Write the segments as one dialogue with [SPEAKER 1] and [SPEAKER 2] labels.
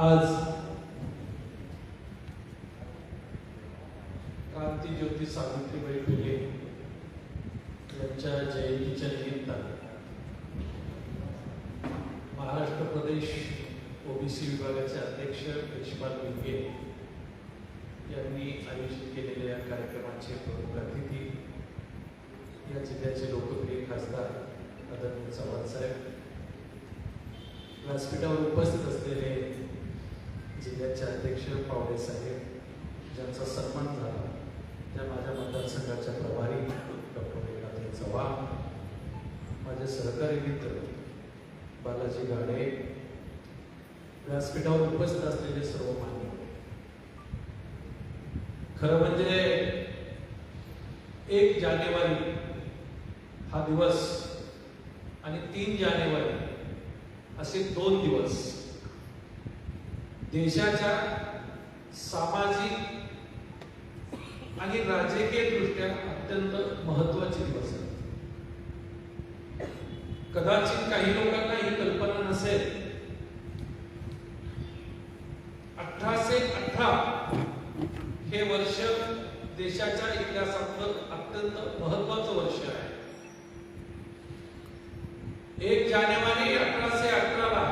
[SPEAKER 1] आज क्रांतीज्योती सावित्रीबाई फुले यांच्या जयंतीच्या निमित्तानं महाराष्ट्र प्रदेश ओबीसी विभागाचे अध्यक्ष यशपाल भिंगे यांनी आयोजित केलेल्या या कार्यक्रमाचे प्रमुख अतिथी या जिल्ह्याचे लोकप्रिय खासदार आदरणीय चव्हाण साहेब. व्यासपीठावर उपस्थित असलेले जिल्ह्याचे अध्यक्ष पावडे साहेब ज्यांचा सन्मान झाला त्या माझ्या मतदारसंघाच्या प्रभारी डॉक्टर एकनाथ चव्हाण माझे सहकारी मित्र बालाजी गाडे व्यासपीठावर उपस्थित असलेले सर्व मान्य. खरं म्हणजे एक जानेवारी हा दिवस आणि तीन जानेवारी असे दोन दिवस देशाच्या सामाजिक आणि राजकीय दृष्ट्या अत्यंत महत्वाची दिवस कदाचित काही लोकांना ही कल्पना नसेल. अठराशे अठरा हे वर्ष देशाच्या इतिहासातलं अत्यंत महत्वाचं वर्ष आहे. एक जानेवारी अठराशे अठराला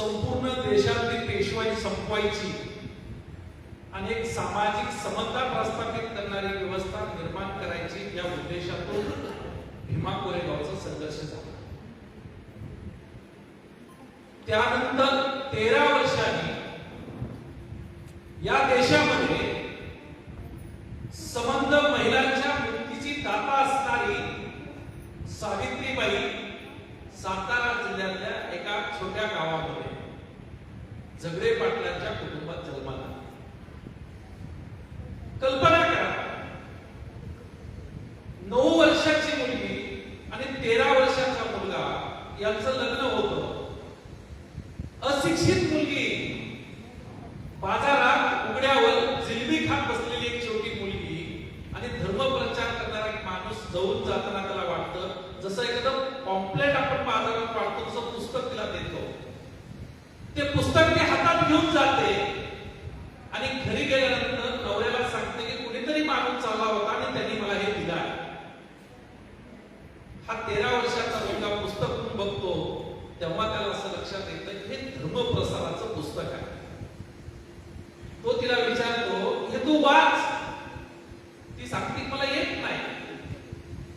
[SPEAKER 1] संपूर्ण देशातली पेशवाई संपवायची आणि एक सामाजिक समता प्रस्थापित करणारी व्यवस्था निर्माण करायची या उद्देशातून भीमा कोरेगावचा संघर्ष झाला. त्यानंतर तेरा वर्षांनी या देशामध्ये संबंध महिलांच्या मुक्तीची दाता असणारी सावित्रीबाई सातारा जिल्ह्यातल्या एका छोट्या गावामध्ये झगडे पाटलांच्या कुटुंबात जन्माला कल्पना करा. नऊ वर्षाची मुलगी आणि तेरा वर्षाचा मुलगा यांचं लग्न होत. अशिक्षित मुलगी बाजारात उघड्यावर जिलबी खात बसलेली एक छोटी मुलगी आणि धर्मप्रचार करणारा एक माणूस जवळून जाताना त्याला वाटतं जसं एखादं पॉम्पलेट आपण बाजारात वाटतो तसं पुस्तक तिला देतो ते पुस्तक ती हातात घेऊन जाते आणि घरी गेल्यानंतर नवऱ्याला सांगते की कुणीतरी माणूस चालला होता आणि त्यांनी मला हे दिला हा तेरा वर्षाचा मुलगा पुस्तक म्हणून बघतो तेव्हा त्याला असं लक्षात येतं हे धर्मप्रसाराचं पुस्तक आहे तो तिला विचारतो हे तू वाच ती सांगते मला येत नाही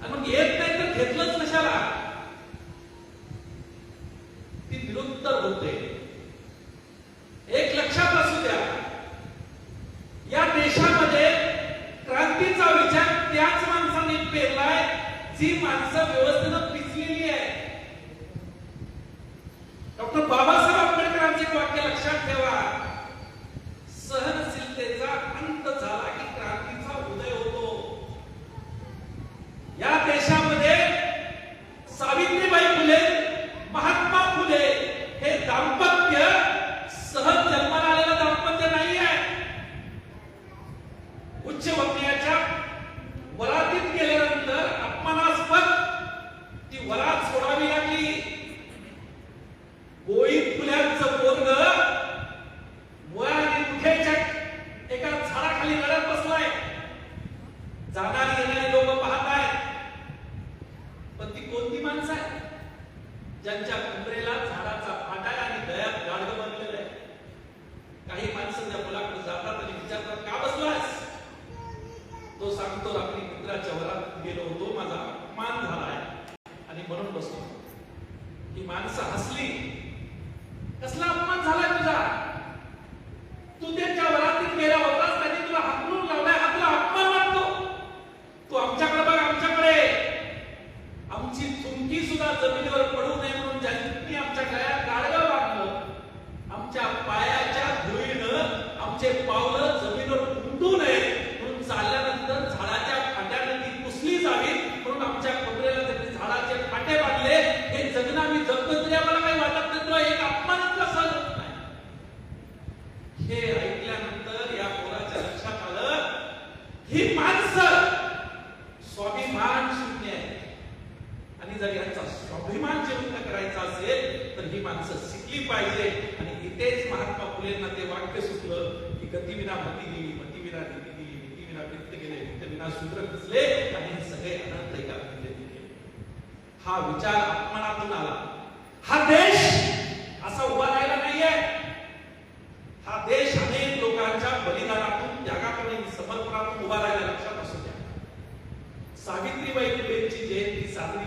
[SPEAKER 1] आणि मग येत नाही तर घेतलंच कशाला ती निरुत्तर होते एक लक्षात असू द्या या देशामध्ये क्रांतीचा विचार त्याच माणसाने पेरलाय ती माणसं व्यवस्थेनं पिचलेली आहे डॉक्टर बाबासाहेब आंबेडकरांचे वाक्य लक्षात ठेवा. जाणारी येणारी लोक पाहत आहेत पण ती कोणती माणसं आहे ज्यांच्या कुंबरेला झाडाचा फाटा आणि दयात गाढ बनलेलं आहे. काही माणसं त्या मुलाकडे जातात आणि विचारतात का बसलास तो सांगतो आपली मित्राच्या वरात गेलो होतो. माझा अपमान झालाय. आणि म्हणून बसतो. ही माणसं हसली. कसला अपमान झाला तुझा? तू त्यांच्या वरातीत गेला होता.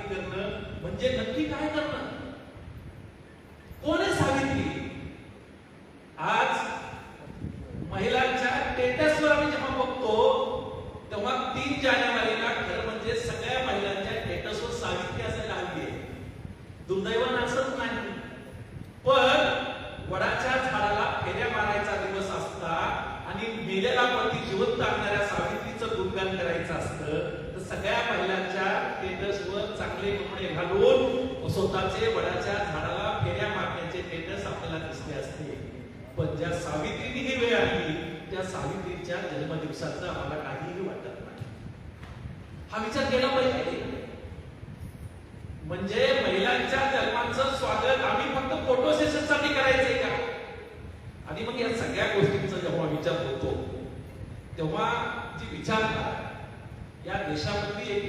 [SPEAKER 1] करणं म्हणजे नक्की काय करणं? कोणीच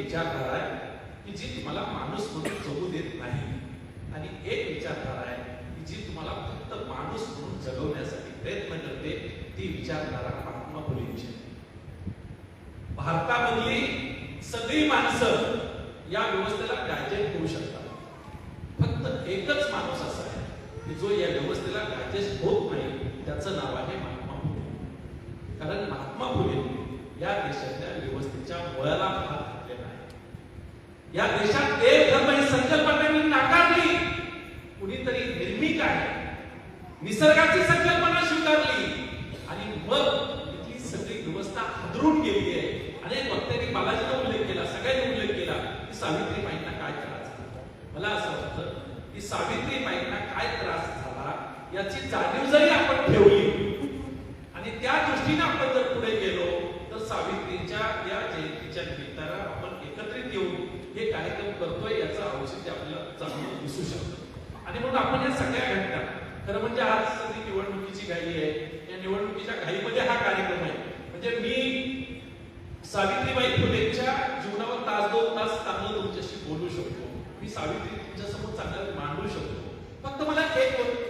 [SPEAKER 1] विचारधारा आहे. की जी तुम्हाला माणूस म्हणून जगू देत नाही आणि एक विचारधारा आहे की जी तुम्हाला फक्त माणूस म्हणून जगवण्यासाठी प्रयत्न करते ती विचारधारा महात्मा फुलेंची ठीक आहे. निसर्गाची संकल्पना स्वीकारली. आणि मग इथली सगळी व्यवस्था हदरून गेली आहे. अनेक वक्त्यांनी बालाजीचा उल्लेख केला सगळ्यांनी उल्लेख केला की सावित्रीबाईंना काय त्रास झाला? मला असं वाटतं की सावित्रीबाईंना काय त्रास झाला याची जाणीव जरी आपण ठेवली आणि त्या दृष्टीने आपण जर पुढे गेलो तर सावित्रीच्या या जयंतीच्या निमित्तानं आपण एकत्रित येऊन हे कार्यक्रम करतोय याचं औषध आपल्याला चांगलं आणि म्हणून आपण या सगळ्या घटना खरं म्हणजे आज सगळी निवडणुकीची घाई आहे. या निवडणुकीच्या घाईमध्ये हा कार्यक्रम आहे. म्हणजे मी सावित्रीबाई फुलेंच्या जीवनावर तास दोन तास चांगलं तुमच्याशी बोलू शकतो. मी सावित्री तुमच्यासमोर चांगलं मांडू शकतो. फक्त मला एक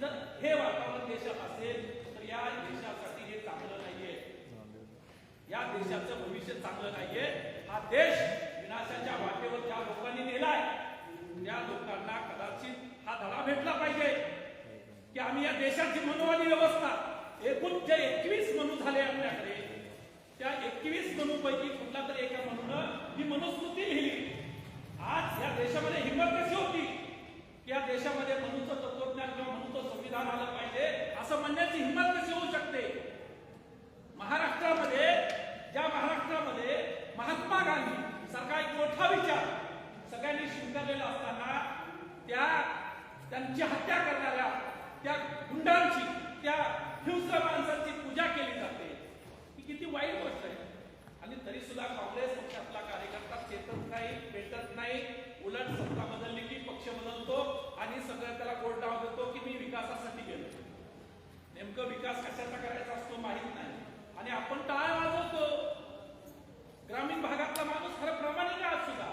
[SPEAKER 1] जर हे वातावरण देशात असेल तर या देशासाठी हे चांगलं नाहीये. या देशाचं भविष्य चांगलं नाहीये. हा देश विनाशाच्या वाटेवर ज्या लोकांनी नेलाय त्या लोकांना कदाचित हा धडा भेटला पाहिजे. की आम्ही या देशाची मनोवादी व्यवस्था एकूण जे एकवीस मनू झाले आपल्याकडे त्या एकवीस मनूपैकी कुठला तरी एका मनून ही मनुस्मृती लिहिली. आज या देशामध्ये हिंमत कशी होती? या देशामध्ये मनुचं तत्वज्ञान किंवा मनुचं संविधान आलं पाहिजे असं म्हणण्याची हिंमत कशी होऊ शकते? महाराष्ट्रामध्ये ज्या महाराष्ट्रामध्ये महात्मा गांधी सारखा एक मोठा विचार सगळ्यांनी स्वीकारलेला असताना त्या त्यांची हत्या करणाऱ्या त्या गुंडांची त्या हिंस्र माणसांची पूजा केली जाते. ही किती वाईट गोष्ट आहे. आणि तरी सुद्धा काँग्रेस पक्षातला कार्यकर्ता चेतत नाही पेटत नाही उलट सत्ता बदलली की पक्ष बदलतो आणि सगळं त्याला कोर्ट डाव देतो की मी विकासासाठी गेलो नेमकं विकास कशाचा करायचा असतो माहीत नाही. आणि आपण टाळ वाजवतो. ग्रामीण भागातला माणूस खरं प्रामाणिक आहे आज सुद्धा.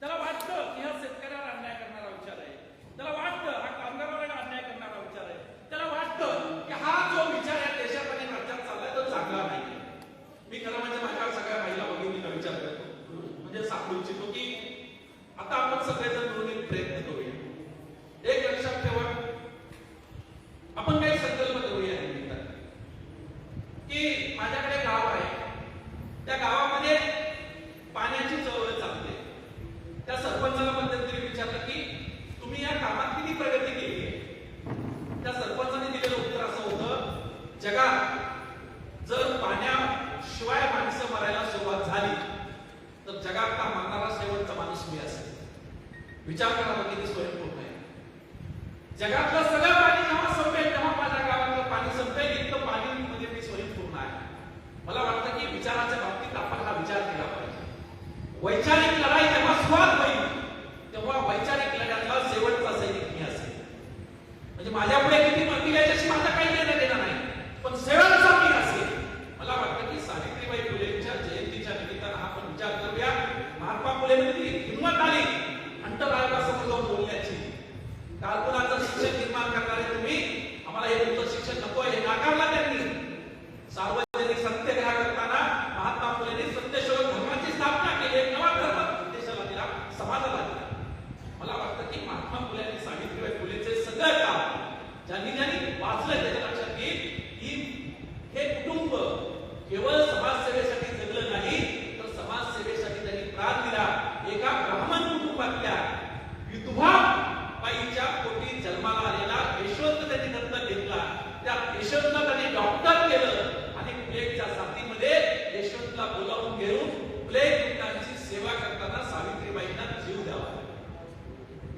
[SPEAKER 1] त्याला वाटतं की हा शेतकऱ्याला अन्याय करणारा विचार आहे. त्याला वाटतं हा कामगाराला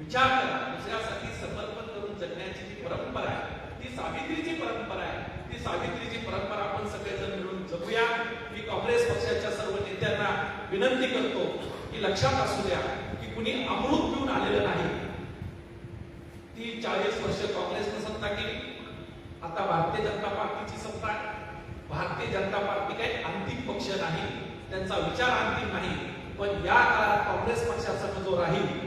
[SPEAKER 1] विचार करा. दुसऱ्यासाठी समर्पण करून जगण्याची जी परंपरा आहे ती सावित्रीची परंपरा आहे. ती सावित्रीची परंपरा आपण सगळेजण मिळून जगूया. मी काँग्रेस पक्षाच्या सर्व नेत्यांना विनंती करतो की लक्षात असू द्या की कुणी अमृत पिऊन आलेलं नाही. ती चाळीस वर्ष काँग्रेसने सत्ता केली. आता भारतीय जनता पार्टीची सत्ता आहे. भारतीय जनता पार्टी काही अंतिम पक्ष नाही. त्यांचा विचार अंतिम नाही. पण या काळात काँग्रेस पक्षाचा जो राहील.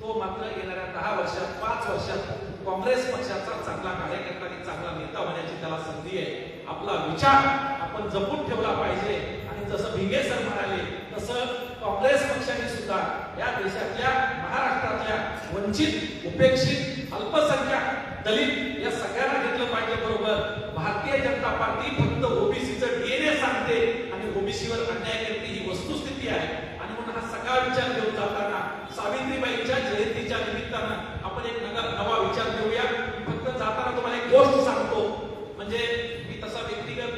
[SPEAKER 1] तो मात्र येणाऱ्या दहा वर्षात पाच वर्षात काँग्रेस पक्षाचा चांगला कार्यकर्ता आणि चांगला नेता होण्याची त्याला संधी आहे. आपला विचार आपण जपून ठेवला पाहिजे. आणि जसं भिंगे सर म्हणाले तसं काँग्रेस पक्षाने सुद्धा या देशातल्या महाराष्ट्रातल्या वंचित उपेक्षित अल्पसंख्याक दलित या सगळ्यांना घेतलं पाहिजे बरोबर भारतीय जनता पार्टी फक्त ओबीसीचं डीएनए सांगते आणि ओबीसीवर अन्याय करते ही वस्तुस्थिती आहे आणि म्हणून हा सगळा विचार घेऊन जाताना सावित्रीबाईंच्या जयंतीच्या निमित्तानं आपण एक नगर नवा विचार घेऊया मी फक्त जाताना तुम्हाला एक गोष्ट सांगतो म्हणजे मी तसा व्यक्तिगत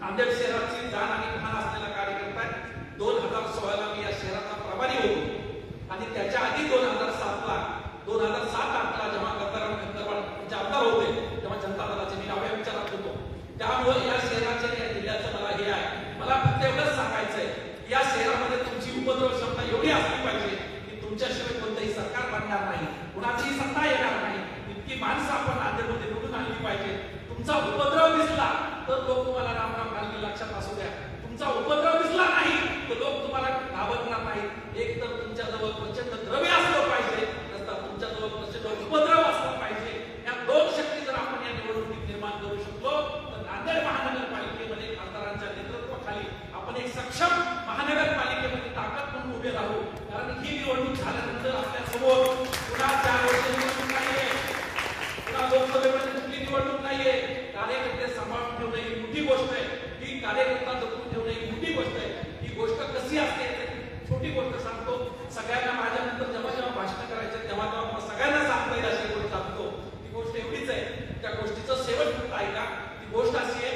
[SPEAKER 1] नांदेड शहराची जाण आणि भान असलेला कार्यकर्ता आहे दोन हजार सोळाला मी या शहराचा प्रभारी होतो आणि त्याच्या आधी दोन हजार सातला दोन हजार सात आठला जेव्हा गद्दाराम गद्दारवाड आमदार होते तेव्हा जनता दलाचे मी डाव्या विचारात होतो त्यामुळे या शहराचे आणि या जिल्ह्याचं मला हे आहे मला फक्त एवढंच सांगायचंय या शहरामध्ये तुमची उपद्रव क्षमता एवढी असली पाहिजे की तुमच्याशिवाय कोणतंही सरकार बनणार नाही कुणाचीही सत्ता येणार नाही इतकी माणसं आपण नांदेडमध्ये निवडून पाहिजे. तुमचा उपद्रव दिसला तर लोक तुम्हाला राम राम घालतील लक्षात असू द्या. तुमचा उपद्रव दिसला नाही तर लोक तुम्हाला घाबरणार नाही एक तर तुमच्या जवळ प्रचंड द्रव्य असलं पाहिजे नसता तुमच्या जवळ प्रचंड उपद्रव असला पाहिजे या दोन शक्ती जर आपण या निवडणूक नाहीये कार्यकर्ते सांभाळून ठेवणे ही मोठी गोष्ट आहे ही कार्यकर्ता जपून ठेवणे ही मोठी गोष्ट आहे ही गोष्ट कशी असते याची छोटी गोष्ट सांगतो सगळ्यांना माझ्यानंतर जेव्हा जेव्हा भाषण करायचं तेव्हा तेव्हा मला सगळ्यांना सांगता येईल अशी गोष्ट सांगतो ती गोष्ट एवढीच आहे त्या गोष्टीचं सेवन फक्त ऐका ती गोष्ट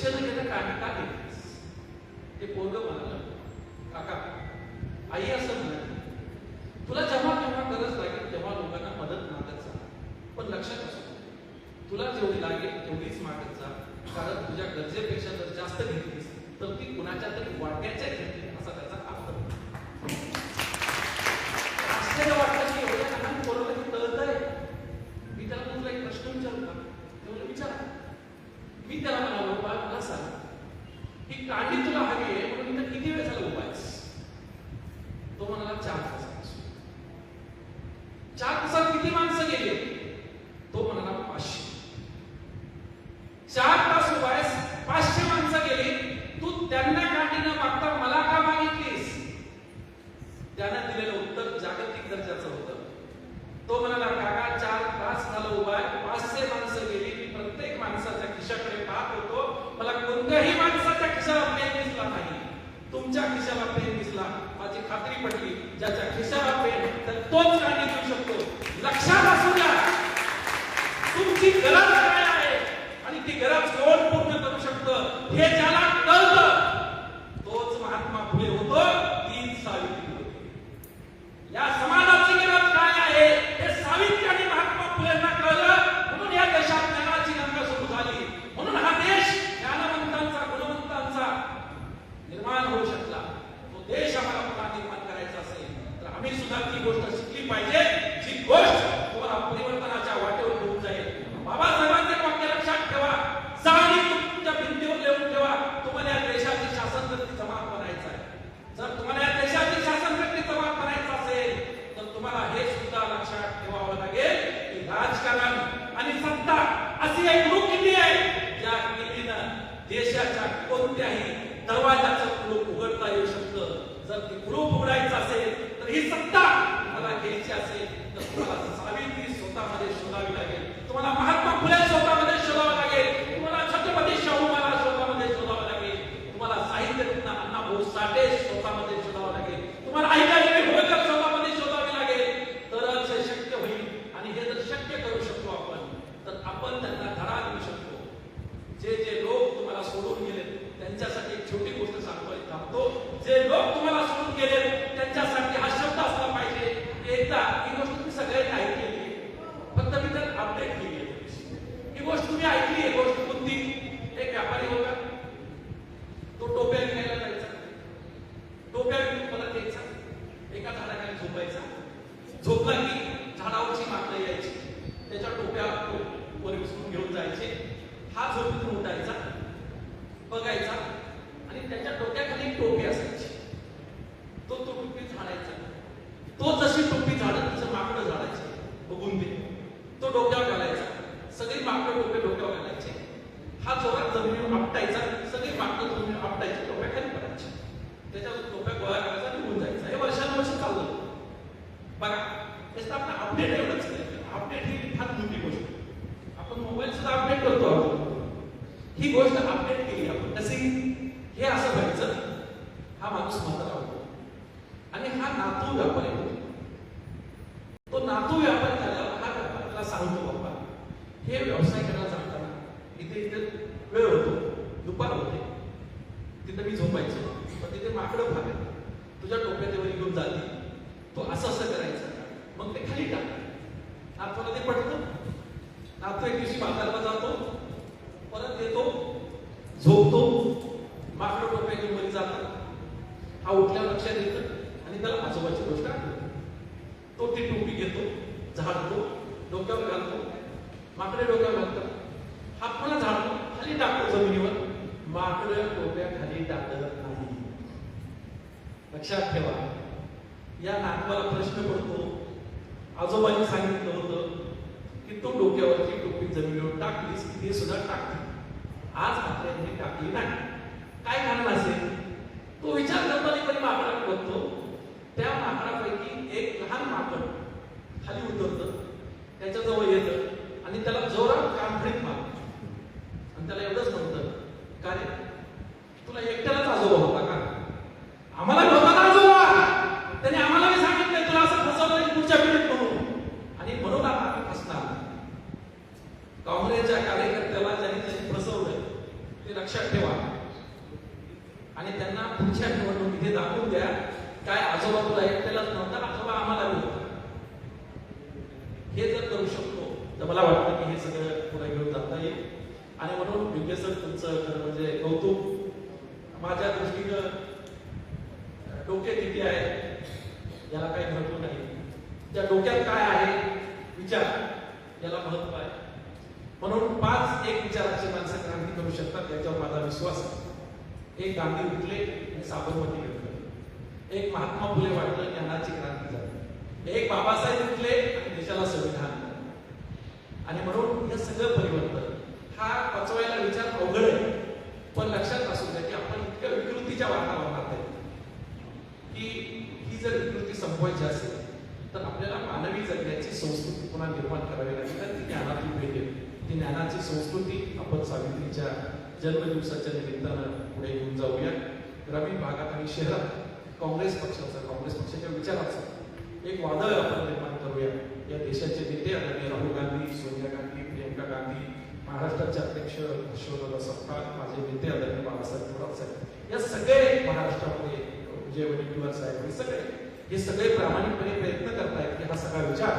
[SPEAKER 1] deixando da carne, tá. Topla ki तू डोक्यावरची टोपी जमिनीवर टाकलीस की ते सुद्धा टाकली आज आपल्याने टाकली नाही. काय कारण असेल तो विचार करताना कधी बघतो. त्या माकडापैकी एक लहान माकड खाली उतरतं. त्याच्याजवळ येतं आणि त्याला जोरात कानफडीत मारतं आणि त्याला एवढंच म्हणतं का रे तुला एकट्यालाच आजोबा होता का आम्हाला नव्हता ना आजोबा त्याने आम्हाला मी सांगितलं तुला असं फसवलं की पुढच्या पिढीत म्हणून आणि म्हणून आता आम्ही फसणार काँग्रेसच्या कार्यकर्त्याला ज्यांनी त्यांनी फसवलं ते लक्षात ठेवा आणि त्यांना पुढच्या निवडणुकीत हे दाखवून द्या काय आजोबा तुला एकट्यालाच नव्हता आजोबा आम्हाला बी होता हे जर करू शकतो तर मला वाटतं की हे सगळं पुढे घेऊन जाता येईल आणि म्हणजे सर तुमचं खरं म्हणजे कौतुक माझ्या दृष्टीनं डोके किती आहे याला काही महत्त्व नाही. त्या डोक्यात काय आहे? विचार. याला महत्त्व आहे. म्हणून पाच एक विचाराची माणसं क्रांती करू शकतात याच्यावर माझा विश्वास आहे. एक गांधी उठले आणि साबरमती घेतलं एक महात्मा फुले वाटलं ज्ञानाची क्रांती झाली. एक बाबासाहेब उठले आणि देशाला संविधान दिलं. आणि म्हणून हे सगळं परिवर्तन हा पचवायला विचार अवघड आहे पण लक्षात असू द्या की आपण इतक्या विकृतीच्या वातावरणात आहे की ही जर विकृती संपवायची असेल तर आपल्याला मानवी जगण्याची संस्कृती पुन्हा निर्माण करावी लागेल आणि ती ज्ञानातून भेटेल ती ज्ञानाची संस्कृती आपण जन्मदिवसाच्या निमित्तानं पुढे घेऊन जाऊया. ग्रामीण भागात आणि शहरात काँग्रेस पक्षाचा काँग्रेस पक्षाच्या विचाराचा एक वादळ आपण निर्माण करूया. या देशाचे नेते आदरणीय राहुल गांधी सोनिया गांधी प्रियंका गांधी महाराष्ट्राचे अध्यक्ष हर्षवर्धन सपकाळ माझे नेते आदरणीय बाळासाहेब थोरात साहेब. या सगळे महाराष्ट्रामध्ये विजय वडेट्टीवार साहेब हे सगळे हे सगळे प्रामाणिकपणे प्रयत्न करतायत की हा सगळा विचार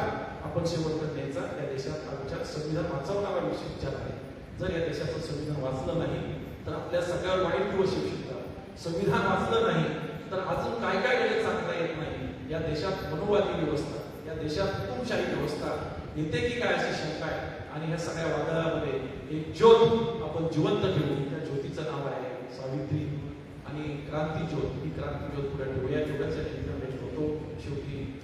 [SPEAKER 1] आपण शेवटपर्यंत न्यायचा त्या देशात हा विचार संविधान वाचवणारा विषय विचार आहे. जर या देशाचं संविधान वाचलं नाही तर आपल्या सगळ्यावर वाईट दिवस येऊ शकतात. संविधान वाचलं नाही तर अजून काय काय वेळेत सांगता येत नाही? या देशात मनोवादी व्यवस्था या देशात हुकुमशाही व्यवस्था येते की काय अशी शंका आहे? आणि ह्या सगळ्या वादळामध्ये एक ज्योत आपण जिवंत ठेवू. त्या ज्योतीचं नाव आहे सावित्री. आणि क्रांती ज्योत ही क्रांती ज्योत पुढे ठेवूया. जेवढ्याच्या ठिकाणी होतो शेवटी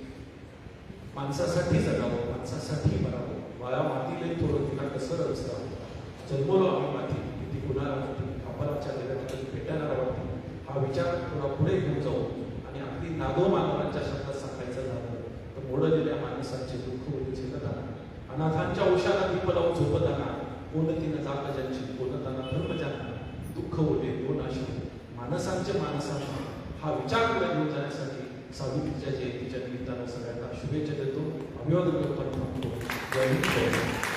[SPEAKER 1] माणसासाठी जगावं माणसासाठी मरावं. वाया मातीले थोडं तिला कसं रचरावं जन्मलो आम्ही माती किती गुन्हा होती अपराच्या जगात भेटायला वाटते हा विचार थोडा पुढे घेऊन जाऊ आणि अगदी नादो मानवांच्या शब्दात सांगायचं झालं तर मोडलेल्या माणसांचे दुःख होते झेलताना अनाथांच्या औषधात दीप लावून झोपताना कोणतीनं जात ज्यांची कोणताना धर्म ज्यांना दुःख होते दोन अशी माणसांचे माणसांना हा विचार पुढे घेऊन जाण्यासाठी सावित्रीच्या जयंतीच्या निमित्तानं सगळ्यांना शुभेच्छा देतो. अभिवादन करतो जय हिंद जय